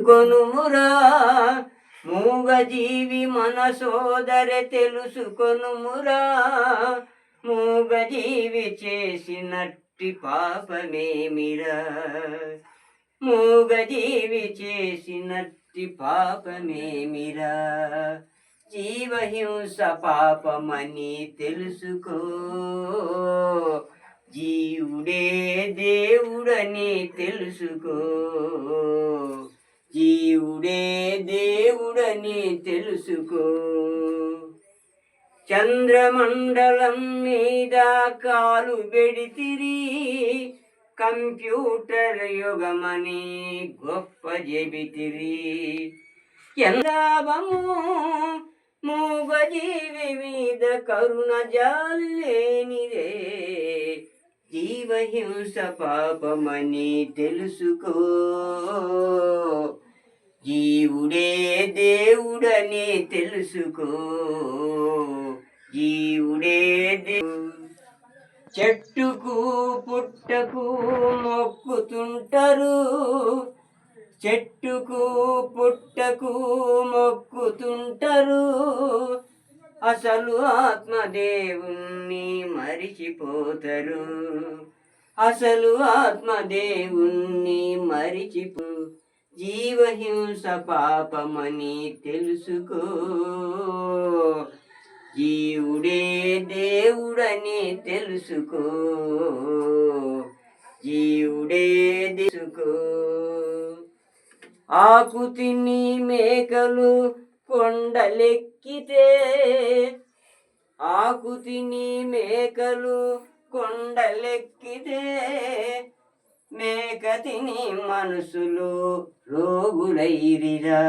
తెలుసుకొనుమురా మూగజీవి మన సోదరి తెలుసుకొనుమురా. మూగజీవి చేసినట్టి పాపమేమిరా. మూగజీవి చేసినట్టి పాపమేమిరా. జీవహింస పాపమని తెలుసుకో. జీవుడే దేవుడని తెలుసుకో. జీవుడే దేవుడని తెలుసుకో. చంద్రమండలం మీద కాలు పెడితిరి కంప్యూటర్ యుగమని గొప్ప చెబితిరి. ఎందాభము మూగజీవి మీద కరుణ జాలేనిదే జీవహింస పాపమని తెలుసుకో. జీవుడే దేవుడని తెలుసుకో. జీవుడే దేవు చెట్టుకు పుట్టకు మొక్కుతుంటారు. చెట్టుకు పుట్టకు మొక్కుతుంటారు. అసలు ఆత్మదేవుణ్ణి మరిచిపోతారు. అసలు ఆత్మదేవుణ్ణి మరిచిపో. జీవహింస పాపమని తెలుసుకో. జీవుడే దేవుడని తెలుసుకో. జీవుడే తెలుసుకో. ఆకు తిని మేకలు కొండలెక్కితే ఆకు తిని మేకలు కొండలెక్కితే మేక తిని మనుషులు రోగులైరిరా.